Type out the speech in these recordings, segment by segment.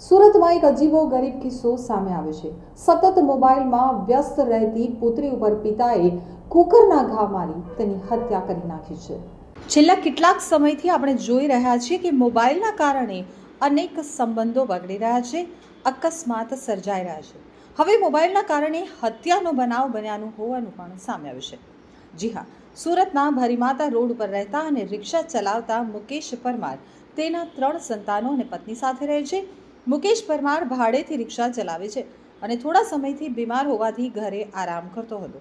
સુરતમાં એક અજીબો ગરીબ કિસ્સો સામે આવ્યો છે. સતત મોબાઈલમાં વ્યસ્ત રહેતી પુત્રી ઉપર પિતાએ કુકરના ઘા મારી તેની હત્યા કરી નાખી છે. છેલ્લા કેટલાક સમયથી આપણે જોઈ રહ્યા છીએ કે મોબાઈલના કારણે અનેક સંબંધો બગડી રહ્યા છે, અકસ્માત સર્જાઈ રહ્યા છે. હવે મોબાઈલના કારણે હત્યાનો બનાવ બન્યાનું હોવાનું પણ સામે આવ્યું છે. જી હા, સુરતના ભરીમાતા રોડ પર રહેતા અને રિક્ષા ચલાવતા મુકેશ પરમાર તેના ત્રણ સંતાનો અને પત્ની સાથે રહે છે. મુકેશ પરમાર ભાડેથી રિક્ષા ચલાવે છે અને થોડા સમયથી બીમાર હોવાથી ઘરે આરામ કરતો હતો.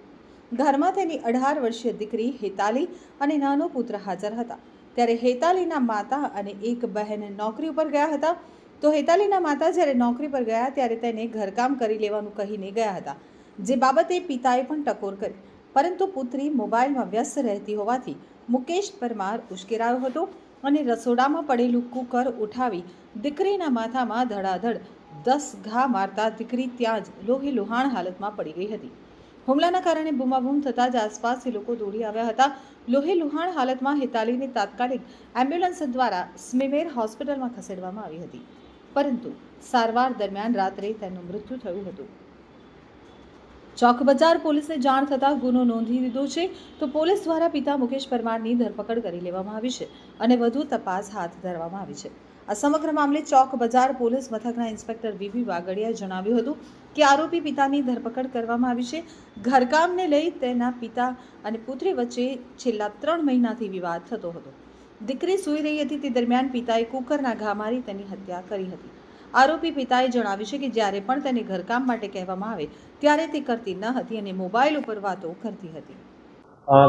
ઘરમાં તેની અઢાર વર્ષીય દીકરી હેતાલી અને નાનો પુત્ર હાજર હતા. ત્યારે હેતાલીના માતા અને એક બહેન નોકરી ઉપર ગયા હતા. તો હેતાલીના માતા જ્યારે નોકરી પર ગયા ત્યારે તેને ઘરકામ કરી લેવાનું કહીને ગયા હતા. જે બાબતે પિતાએ પણ ટકોર કરી. પરંતુ પુત્રી મોબાઈલમાં વ્યસ્ત રહેતી હોવાથી મુકેશ પરમાર ઉશ્કેરાયો હતો અને રસોડામાં પડેલું કુકર ઉઠાવી દીકરીના માથામાં ધડાધડ દસ ઘા મારતા દીકરી ત્યાં જ લોહી લુહાણ હાલતમાં પડી ગઈ હતી. હુમલાના કારણે બૂમાબૂમ થતાં જ આસપાસથી લોકો દોડી આવ્યા હતા. લોહી લુહાણ હાલતમાં હિતાલીની તાત્કાલિક એમ્બ્યુલન્સ દ્વારા સ્મીમેર હોસ્પિટલમાં ખસેડવામાં આવી હતી. પરંતુ સારવાર દરમિયાન રાત્રે તેનું મૃત્યુ થયું હતું. ચોક બજાર પોલીસને જાણ થતાં ગુનો નોંધી દીધો છે. તો પોલીસ દ્વારા પિતા મુકેશ પરમારની ધરપકડ કરી લેવામાં આવી છે અને વધુ તપાસ હાથ ધરવામાં આવી છે. આ સમગ્ર મામલે ચોક બજાર પોલીસ મથકના ઇન્સ્પેક્ટર વીવી વાગડિયાએ જણાવ્યું હતું કે આરોપી પિતાની ધરપકડ કરવામાં આવી છે. ઘરકામને લઈ તેના પિતા અને પુત્રી વચ્ચે છેલ્લા ત્રણ મહિનાથી વિવાદ થતો હતો. દીકરી સૂઈ રહી હતી તે દરમિયાન પિતાએ કુકરના ઘા મારી તેની હત્યા કરી હતી. આરોપી પિતાએ જણાવ્યું છે કે જ્યારે પણ તેને ઘરકામ માટે કહેવામાં આવે ત્યારે તે કરતી ન હતી અને મોબાઈલ ઉપર વાતો કરતી હતી.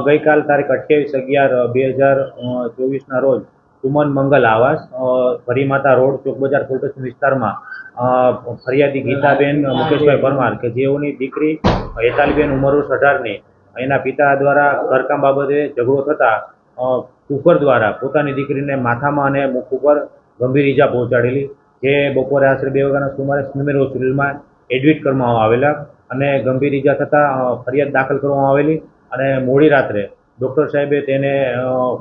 ગઈકાલ તારીખ અઠ્યાવીસ અગિયાર બે હજાર ચોવીસના રોજ સુમન મંગલ આવાસ અ, ભરીમાતા રોડ ચોક બજાર પોલીસ વિસ્તારમાં ફરિયાદી ગીતાબેન મુકેશભાઈ પરમાર કે જેઓની દીકરી હેતાલીબેન ઉંમર વર્ષ અઢારની એના પિતા દ્વારા ઘરકામ બાબતે ઝઘડો થતાં કુકર દ્વારા પોતાની દીકરીને માથામાં અને મુખ ઉપર ગંભીર ઈજા પહોંચાડેલી. જે બપોરે આશરે બે વાગ્યાના સુમારે સ્મીમેર હોસ્પિટલમાં એડમિટ કરવામાં આવેલા અને ગંભીર ઈજા થતાં ફરિયાદ દાખલ કરવામાં આવેલી અને મોડી રાત્રે ડૉક્ટર સાહેબે તેને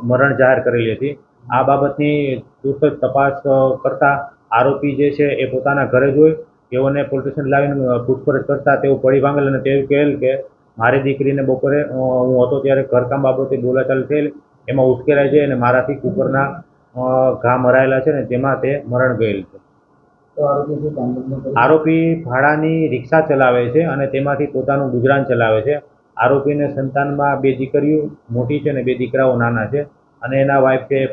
મરણ જાહેર કરેલી હતી. આ બાબતની જ તપાસ કરતાં આરોપી જે છે એ પોતાના ઘરે જોઈ તેઓને પોલીસ સ્ટેશન લાવીને પૂછપરછ કરતાં તેઓ પડી ભાંગેલ અને તેવું કહેલ કે મારી દીકરીને બપોરે હું હતો ત્યારે ઘરકામ બાબતે બોલાચાલ થયેલ. એમાં ઉશ્કેરાય છે અને મારાથી કુકરના ઘા મરાયેલા છે ને તેમાં તે મરણ ગયેલ છે. આરોપી ભાડાની રિક્ષા ચલાવે છે અને તેમાંથી પોતાનું ગુજરાન ચલાવે છે. આરોપીને સંતાનમાં બે દીકરીઓ, મોટી છે અને બે દીકરાઓ નાના છે અને એના વાઈફ છે